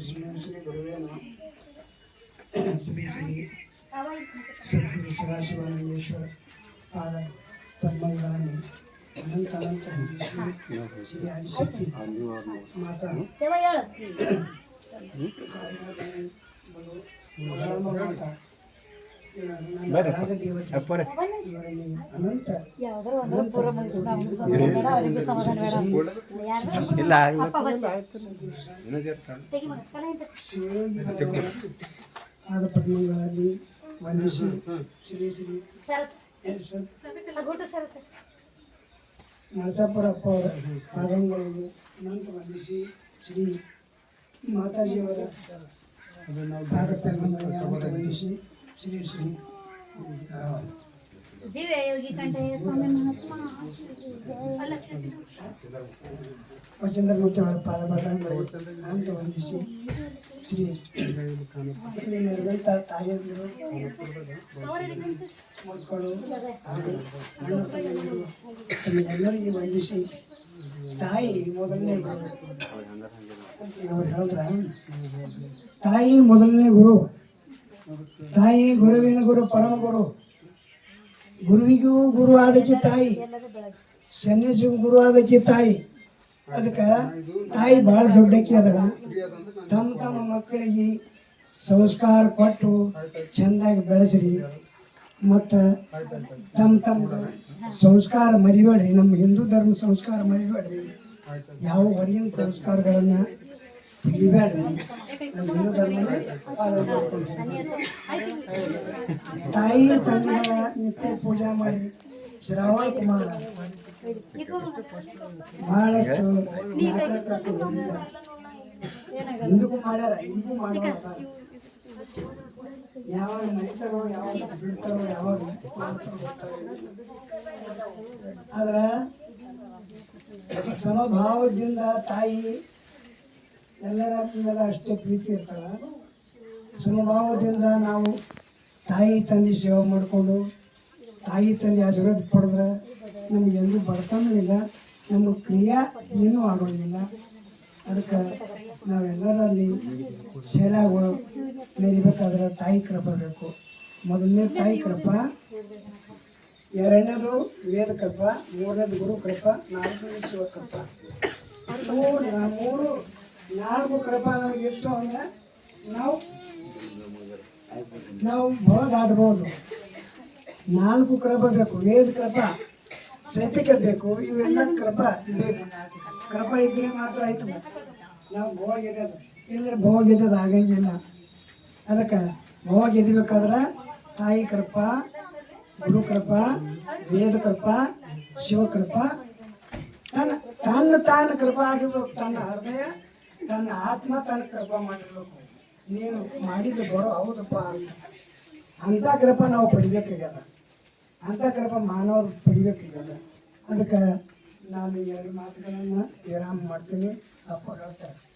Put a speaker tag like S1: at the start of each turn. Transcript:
S1: ಶ್ರೀ ಗುರುವೇ ನಮಃ ಶ್ರೀ ಶ್ರೀ ಸದ್ಗುರು ಸದಾಶಿವಾನಂದೇಶ್ವರ ಪಾದ ಪದ್ಮಗಳಲ್ಲಿ ಅನಂತ ಅನಂತ ಶ್ರೀ ಶ್ರೀ ಆದಿಶಕ್ತಿ ಮಾತಾ ಕಾಳಿಮಾತೆ ಬಲು ಬಲರಾಮ ಮಾತಾ ಅನಂತ ಶಿವಯೋಗಿಗಳ ಪಾದ ಪದ್ಮಗಳಲ್ಲಿ ವಂದಿಸಿ ಶ್ರೀ ಶ್ರೀ ಮಾತಾಪುರಪ್ಪ ಅವರ ಪಾದಂಗಳಿಗೆ ಅನಂತ ವಂದಿಸಿ ಶ್ರೀ ಮಾತಾಜಿಯವರ ಪಾದ ಪದ್ಮಗಳಿಗೆ ಅನಂತ ವಂದಿಸಿ ಶ್ರೀ ಶ್ರೀ ವಚಂದ್ರಮೂರ್ತಿ ಅವರ ಪಾದ ಪದ್ಮಗಳಿಗೆ ಅನಂತ ವಂದಿಸಿ ಶ್ರೀ ಇಲ್ಲಿ ನೆರೆದಂಥ ತಾಯಿಯಂದರು ಮಕ್ಕಳು ಹಾಗೂ ಅಣ್ಣ ತಂಗಿಯಂದಿರು ತಮಗೆಲ್ಲರಿಗೆ ವಂದಿಸಿ ತಾಯಿ ಮೊದಲನೇ ಗುರು. ಅಂತ ಅವ್ರು ಹೇಳಿದ್ರ ತಾಯಿ ಮೊದಲನೇ ಗುರು. ತಾಯಿ ಗುರುವಿನ ಗುರು ಪರಮ ಗುರು. ಗುರುವಿಗೂ ಗುರು ಆದಕ್ಕೆ ತಾಯಿ. ಸನ್ಯಾಸಿಗೂ ಗುರು ಆದಕ್ಕೆ ತಾಯಿ. ಅದಕ್ಕೆ ತಾಯಿ ಭಾಳ ದೊಡ್ಡಕ್ಕೆ ಅದಳ ತಮ್ಮ ತಮ್ಮ ಮಕ್ಕಳಿಗೆ ಸಂಸ್ಕಾರ ಕೊಟ್ಟು ಚೆಂದಾಗಿ ಬೆಳೆಸ್ರಿ. ಮತ್ತು ತಮ್ಮ ತಮ್ಮ ಸಂಸ್ಕಾರ ಮರಿಬೇಡ್ರಿ. ನಮ್ಮ ಹಿಂದೂ ಧರ್ಮ ಸಂಸ್ಕಾರ ಮರಿಬೇಡ್ರಿ. ಯಾವ ಹೊರಗಿನ ಸಂಸ್ಕಾರಗಳನ್ನು ಹಿಂದೂ ಪಾಲನೆ ತಾಯಿ ತಂದೆಗಳ ನಿತ್ಯ ಪೂಜೆ ಮಾಡಿ ಶ್ರಾವಣ ಕುಮಾರ. ಬಹಳಷ್ಟು ಕರ್ಕೊಂಡು ಹೋಗಿದ್ದ ಹಿಂದಕ್ಕೂ ಮಾಡ್ಯಾರ ಮಾಡೋರ ಅದಾರ. ಯಾವಾಗ ಮರಿತಾರೋ ಯಾವಾಗ ಬಿಡ್ತಾರೋ, ಯಾವಾಗ ಮಾಡ್ತಾರೋ ಆದ್ರೆ ಸಮಭಾವದಿಂದ ತಾಯಿ ಎಲ್ಲರ ಮೇಲೆ ಅಷ್ಟೇ ಪ್ರೀತಿ ಇರ್ತಾಳ. ಸಮಭಾವದಿಂದ ನಾವು ತಾಯಿ ತಂದೆ ಸೇವೆ ಮಾಡಿಕೊಂಡು, ತಾಯಿ ತಂದೆ ಆಶೀರ್ವಾದ ಪಡೆದ್ರೆ ನಮ್ಗೆ ಎಂದೂ ಬಡತನೂ ಇಲ್ಲ, ನಮ್ಮ ಕ್ರಿಯಾ ಏನೂ ಆಗೋಂಗಿಲ್ಲ. ಅದಕ್ಕೆ ನಾವೆಲ್ಲರಲ್ಲಿ ಸೇಲಾಗ ಮೇರಿಬೇಕಾದ್ರೆ ತಾಯಿ ಕೃಪ ಬೇಕು. ಮೊದಲನೇ ತಾಯಿ ಕೃಪ, ಎರಡನೇದು ವೇದ ಕೃಪ, ಮೂರನೇದು ಗುರು ಕೃಪ ನಾಲ್ಕನೇ ಶಿವ ಕೃಪ. ಮೂರು ಮೂರು ನಾಲ್ಕು ಕೃಪ ನಮಗೆ ಇತ್ತು ಅಂದ್ರೆ ನಾವು ನಾವು ಭವ ದಾಟ್ಬೋದು ನಾಲ್ಕು ಕೃಪ ಬೇಕು. ವೇದ ಕೃಪ, ಸೈತಿಕ ಬೇಕು, ಇವೆಲ್ಲ ಕೃಪ ಬೇಕು. ಕೃಪ ಇದ್ರೆ ಮಾತ್ರ ಆಯ್ತದ? ನಾವು ಭೋಗ ಗೆದ್ದದ ಇಲ್ಲದ್ರೆ ಭೋಗ ಗೆದ್ದದ ಆಗಂಗಿಲ್ಲ ಅದಕ್ಕೆ ಭೋಗ ಗೆದ್ದಬೇಕಾದ್ರೆ ತಾಯಿ ಕೃಪ, ಗುರು ಕೃಪ, ವೇದ ಕೃಪ, ಶಿವ ಕೃಪ, ತನ್ನ ತನ್ನ ತಾನು ಕೃಪ ಆಗಿರ್ಬೇಕು. ತನ್ನ ಹೃದಯ ತನ್ನ ಆತ್ಮ ತನ್ನ ಕೃಪ ಮಾಡಿರ್ಬೇಕು. ನೀನು ಮಾಡಿದ್ದು ಬರೋ ಹೌದಪ್ಪ ಅಂತ. ಅಂಥ ಕೃಪ ನಾವು ಪಡಿಬೇಕಾಗ್ಯದ. ಅಂಥ ಕೃಪ ಮಾನವರು ಪಡಿಬೇಕಾಗ್ಯದ. ಅದಕ್ಕೆ ನಾನು ಎರಡು ಮಾತುಗಳನ್ನು ವಿರಾಮ ಮಾಡ್ತೀನಿ. ಅಪ್ಪ ಹೇಳ್ತಾರೆ.